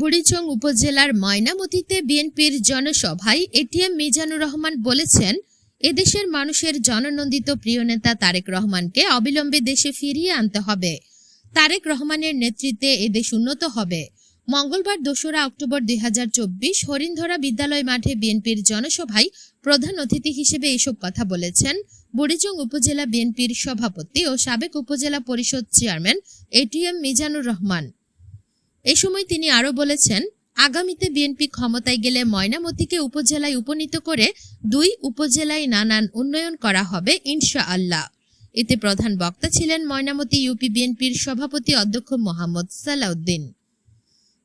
বুড়িচং উপজেলার ময়নামতিতে বিএনপির জনসভায় এটিএম মিজানুর রহমান বলেছেন, এদেশের মানুষের জননন্দিত প্রিয় নেতা তারেক রহমানকে অবিলম্বে দেশে ফিরিয়ে আনতে হবে। তারেক রহমানের নেতৃত্বে এদেশ উন্নত হবে। মঙ্গলবার দোসরা অক্টোবর দুই হাজার চব্বিশ হরিণধরা বিদ্যালয় মাঠে বিএনপির জনসভায় প্রধান অতিথি হিসেবে এসব কথা বলেছেন বুড়িচং উপজেলা বিএনপির সভাপতি ও সাবেক উপজেলা পরিষদ চেয়ারম্যান এটিএম মিজানুর রহমান। এ সময় তিনি আরও বলেছেন, আগামীতে বিএনপি ক্ষমতায় গেলে ময়নামতিকে উপজেলায় উপনীত করে দুই উপজেলায় নানান উন্নয়ন করা হবে ইনশাআল্লাহ। এতে প্রধান বক্তা ছিলেন ময়নামতি ইউপি বিএনপির সভাপতি অধ্যক্ষ মোহাম্মদ সালাউদ্দিন।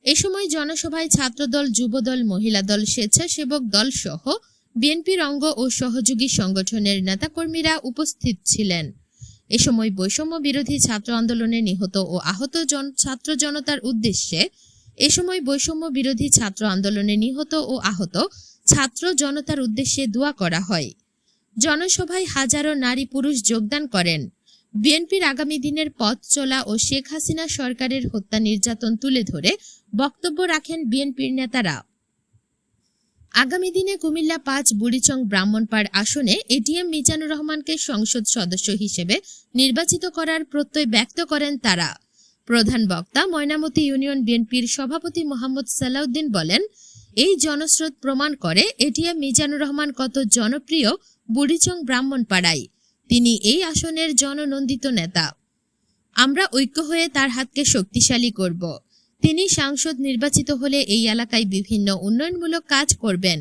এ সময় জনসভায় ছাত্রদল, যুবদল মহিলা দল স্বেচ্ছাসেবক দল সহ বিএনপির অঙ্গ ও সহযোগী সংগঠনের নেতাকর্মীরা উপস্থিত ছিলেন। এ সময় বৈষম্য বিরোধী ছাত্র আন্দোলনে নিহত ও আহত জন, ছাত্র জনতার উদ্দেশ্যে এ সময় বৈষম্য বিরোধী ছাত্র আন্দোলনে নিহত ও আহত ছাত্র জনতার উদ্দেশ্যে দোয়া করা হয়। জনসভায় হাজারো নারী পুরুষ যোগদান করেন। বিএনপির আগামী দিনের পথ চলা ও শেখ হাসিনা সরকারের হত্যা নির্যাতন তুলে ধরে বক্তব্য রাখেন বিএনপির নেতারা আগামী দিনে কুমিল্লা পাঁচ, বুড়িচং ব্রাহ্মণপাড় আসনে এটিএম মিজানুর রহমানকে সংসদ সদস্য হিসেবে নির্বাচিত করার প্রত্যয় ব্যক্ত করেন তারা। প্রধান বক্তা ময়নামতি ইউনিয়ন বিএনপির সভাপতি মোহাম্মদ সালাউদ্দিন বলেন, এই জনস্রোত প্রমাণ করে এটিএম মিজানুর রহমান কত জনপ্রিয় বুড়িচং ব্রাহ্মণপাড়ায় তিনি এই আসনের জননন্দিত নেতা। আমরা ঐক্য হয়ে তার হাতকে শক্তিশালী করব। তিনি সাংসদ নির্বাচিত হলে এই এলাকায় বিভিন্ন উন্নয়নমূলক কাজ করবেন।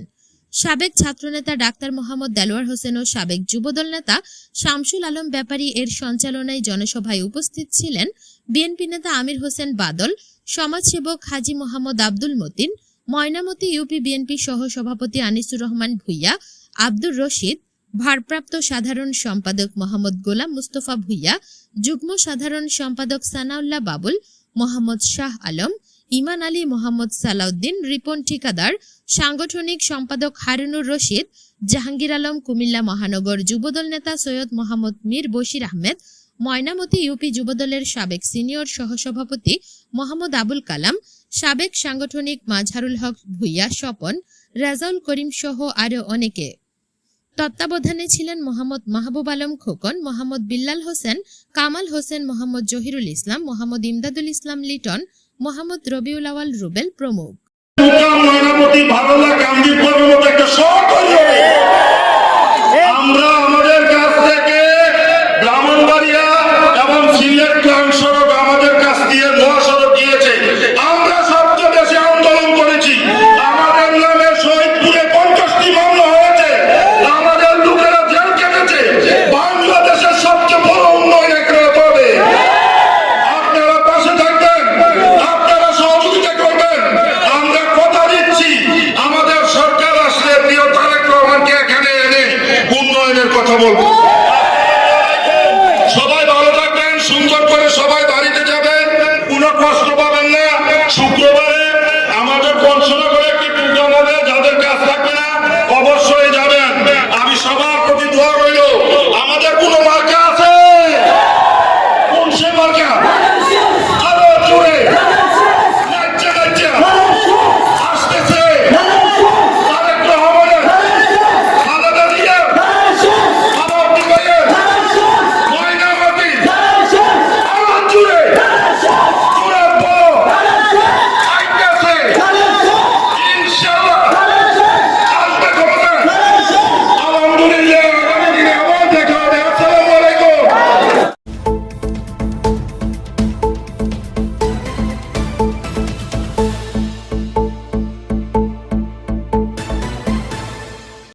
সাবেক ছাত্রনেতা ডাক্তার মোহাম্মদ দেলোয়ার হোসেন ও সাবেক যুবদল নেতা শামসুল আলম ব্যাপারী এর সঞ্চালনায় জনসভায় উপস্থিত ছিলেন বিএনপি নেতা আমির হোসেন বাদল, সমাজসেবক হাজি মোহাম্মদ আব্দুল মতিন, ময়নামতি ইউপি বিএনপি সহ সভাপতি আনিসুর রহমান ভুইয়া, আব্দুর রশিদ, ভারপ্রাপ্ত সাধারণ সম্পাদক মোহাম্মদ গোলাম মুস্তফা ভুইয়া, যুগ্ম সাধারণ সম্পাদক সানাউল্লাহ বাবুল মোহাম্মদ শাহ আলম, ইমান আলী মোহাম্মদ সালাউদ্দিন, রিপন ঠিকাদার, সাংগঠনিক সম্পাদক হারুনুর রশিদ, জাহাঙ্গীর আলম কুমিল্লা মহানগর যুবদল নেতা সৈয়দ মোহাম্মদ মীর বশির আহমেদ, ময়নামতি ইউপি যুবদলের সাবেক সিনিয়র সহসভাপতি মোহাম্মদ আবুল কালাম, সাবেক সাংগঠনিক মাঝহারুল হক ভুইয়া স্বপন, রাজাউল করিম সহ আরও অনেকে। তত্ত্বাবধানে ছিলেন মোহাম্মদ মাহবুব আলম খোকন, মোহাম্মদ বিল্লাল হোসেন, কামাল হোসেন, মোহাম্মদ জহিরুল ইসলাম, মোহাম্মদ ইমদাদুল ইসলাম লিটন, মোহাম্মদ রবিউল আওয়াল রুবেল প্রমুখ।